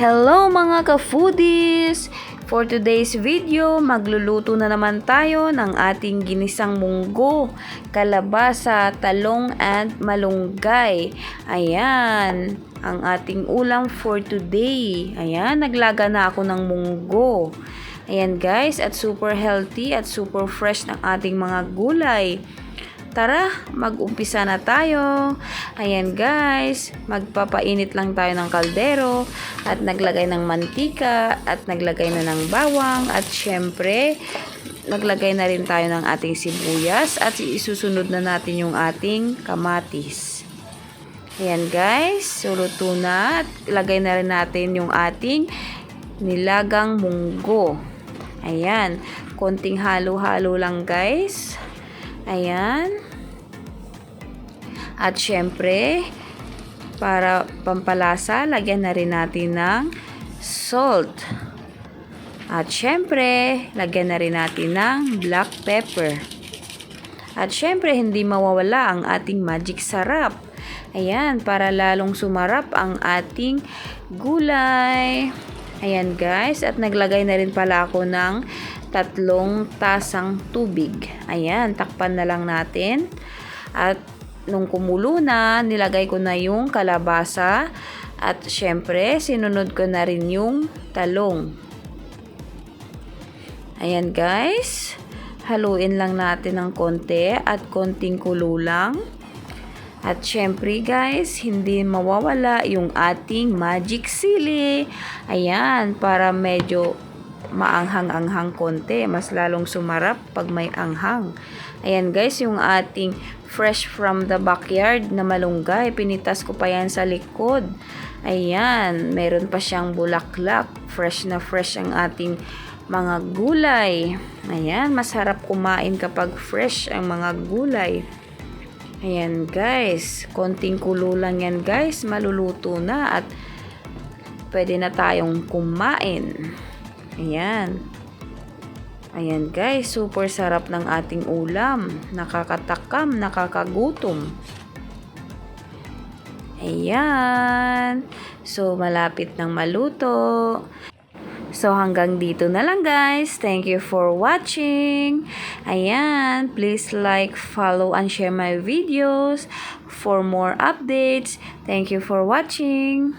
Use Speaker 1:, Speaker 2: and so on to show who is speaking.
Speaker 1: Hello mga ka-foodies! For today's video, magluluto na naman tayo ng ating ginisang munggo, kalabasa, talong, and malunggay. Ayan, ang ating ulam for today. Ayan, naglaga na ako ng munggo. Ayan guys, at super healthy at super fresh ng ating mga gulay. Tara, mag-umpisa na tayo. Ayan guys, magpapainit lang tayo ng kaldero at naglagay ng mantika at naglagay na ng bawang at syempre, naglagay na rin tayo ng ating sibuyas at isusunod na natin yung ating kamatis. Ayan guys, suluto na at ilagay na rin natin yung ating nilagang munggo. Ayan, konting halo-halo lang guys. Ayan. At syempre, para pampalasa, lagyan na rin natin ng salt. At syempre, lagyan na rin natin ng black pepper. At syempre, hindi mawawala ang ating magic sarap. Ayan, para lalong sumarap ang ating gulay. Ayan guys, at naglagay na rin pala ako ng tatlong tasang tubig. Ayan, takpan na lang natin. At nung kumulo na, nilagay ko na yung kalabasa. At syempre, sinunod ko na rin yung talong. Ayan guys, haluin lang natin ng konti at konting kulo lang. At syempre guys, hindi mawawala yung ating magic sili. Ayan, para medyo maanghang-anghang konti. Mas lalong sumarap pag may anghang. Ayan guys, yung ating fresh from the backyard na malunggay. Pinitas ko pa yan sa likod. Ayan, meron pa siyang bulaklak. Fresh na fresh ang ating mga gulay. Ayan, masarap kumain kapag fresh ang mga gulay. Ayan guys, konting kulo lang yan guys, maluluto na at pwede na tayong kumain. Ayan. Ayan guys, super sarap ng ating ulam. Nakakatakam, nakakagutom. Ayan. So, malapit ng maluto. So, hanggang dito na lang guys. Thank you for watching. Ayan, please like, follow, and share my videos for more updates. Thank you for watching.